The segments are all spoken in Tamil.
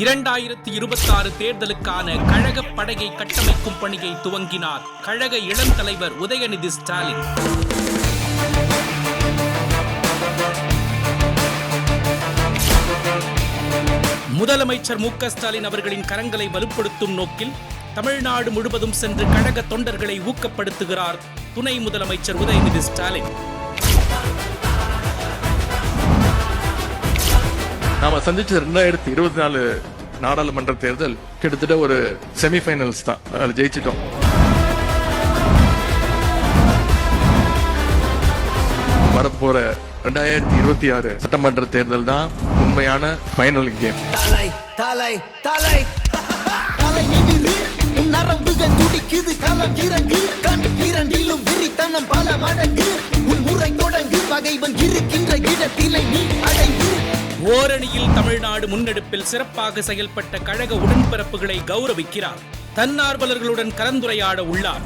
இரண்டாயிரத்தி இருபத்தாறு தேர்தலுக்கான கழக படையை கட்டமைக்கும் பணியை துவங்கினார் கழக இளம் தலைவர் உதயநிதி ஸ்டாலின். முதலமைச்சர் மு ஸ்டாலின் அவர்களின் கரங்களை வலுப்படுத்தும் நோக்கில் தமிழ்நாடு முழுவதும் சென்று கழக தொண்டர்களை ஊக்கப்படுத்துகிறார் துணை முதலமைச்சர் உதயநிதி ஸ்டாலின். நாம சந்திச்ச ரெண்டாயிரத்தி இருபத்தி நாலு நாடாளுமன்ற தேர்தல் கிட்டத்தட்ட ஒரு செமிஃபைனல்ஸ் தான். அதில் ஜெயிச்சிட்டோம். வரப்போற ரெண்டாயிரத்தி இருபத்தி ஆறு சட்டமன்ற தேர்தல் தான் உண்மையான ஃபைனல் கேம் தலை தலை தலை. தலை நிமிரு நரம்புகள் துடிக்குது களம் இறங்கு. கண் இரண்டிலும் விரித்தனம் பல மடங்கு. உன் முறை தொடங்கு பகைவன் இருக்கின்ற இடத்திலே நீ ஓரணியில் தமிழ்நாடு முன்னெடுப்பில் சிறப்பாக செயல்பட்ட கழக உடன்பிறப்புகளை கௌரவிக்கிறார். தன்னார்வலர்களுடன் கலந்துரையாட உள்ளார்.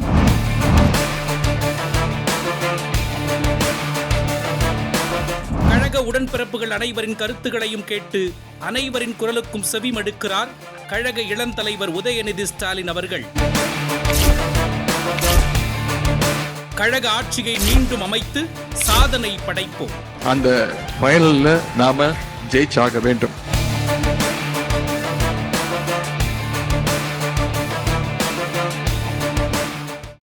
கழக உடன்பிறப்புகள் அனைவரின் கருத்துகளையும் கேட்டு அனைவரின் குரலுக்கும் செவிமடுக்கிறார் கழக இளந்தலைவர் உதயநிதி ஸ்டாலின் அவர்கள். கழக ஆட்சியை மீண்டும் அமைத்து சாதனை படைப்போம். அந்த ஃபைனல்ல நாம ஜெயிச்சாக வேண்டும்.